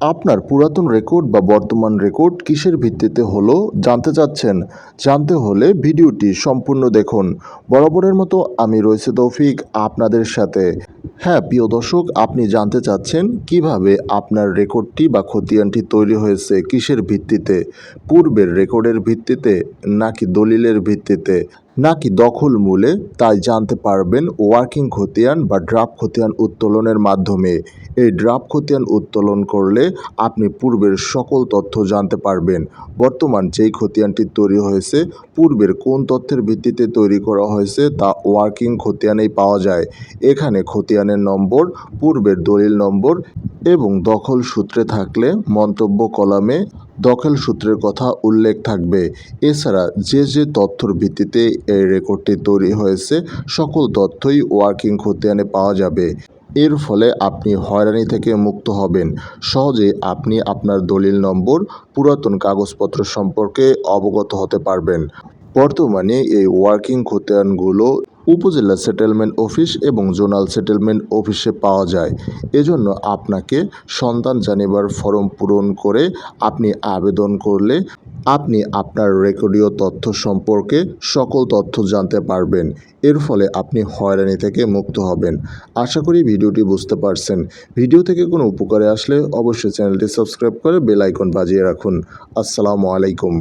আপনার পুরাতন রেকর্ড বা বর্তমান রেকর্ড কিসের ভিত্তিতে হলো জানতে চাচ্ছেন, জানতে হলে ভিডিওটি সম্পূর্ণ দেখুন। বরাবরের মতো আমি রয়েছে তৌফিক আপনাদের সাথে। হ্যাঁ প্রিয় দর্শক, আপনি জানতে চাচ্ছেন কীভাবে আপনার রেকর্ডটি বা খতিয়ানটি তৈরি হয়েছে কিসের ভিত্তিতে? পূর্বের রেকর্ডের ভিত্তিতে নাকি দলিলের ভিত্তিতে নাকি দখল মূলে? তাই জানতে পারবেন ওয়ার্কিং খতিয়ান বা ড্রাফট খতিয়ান উত্তোলনের মাধ্যমে। এই ড্রাফট খতিয়ান উত্তোলন করলে আপনি পূর্বের সকল তথ্য জানতে পারবেন। বর্তমান যেই খতিয়ানটি তৈরি হয়েছে, পূর্বের কোন তথ্যের ভিত্তিতে তৈরি করা হয়েছে তা ওয়ার্কিং খতিয়ানেই পাওয়া যায়। এখানে খতিয়ানের নম্বর, পূর্বের দলিল নম্বর এবং দখল সূত্রে থাকলে মন্তব্য কলামে দখল সূত্রের কথা উল্লেখ থাকবে। এছাড়া যে যে তথ্যর ভিত্তিতে এই রেকর্ডটি তৈরি হয়েছে, সকল তথ্যই ওয়ার্কিং খতিয়ানে পাওয়া যাবে। এর ফলে আপনি হয়রানি থেকে মুক্ত হবেন। সহজে আপনি আপনার দলিল নম্বর, পুরাতন কাগজপত্র সম্পর্কে অবগত হতে পারবেন। বর্তমানে এই ওয়ার্কিং খতিয়ানগুলো উপজেলা সেটেলমেন্ট অফিস এবং জোনাল সেটেলমেন্ট অফিসে পাওয়া যায়। এজন্য আপনাকে সন্তান জানিবার ফর্ম পূরণ করে আপনি আবেদন করলে আপনি আপনার রেকর্ডীয় তথ্য সম্পর্কে সকল তথ্য জানতে পারবেন। এর ফলে আপনি হয়রানি থেকে মুক্ত হবেন। আশা করি ভিডিওটি বুঝতে পারছেন। ভিডিও থেকে কোনো উপকারে আসলে অবশ্যই চ্যানেলটি সাবস্ক্রাইব করে বেল আইকন বাজিয়ে রাখুন। আসসালামু আলাইকুম।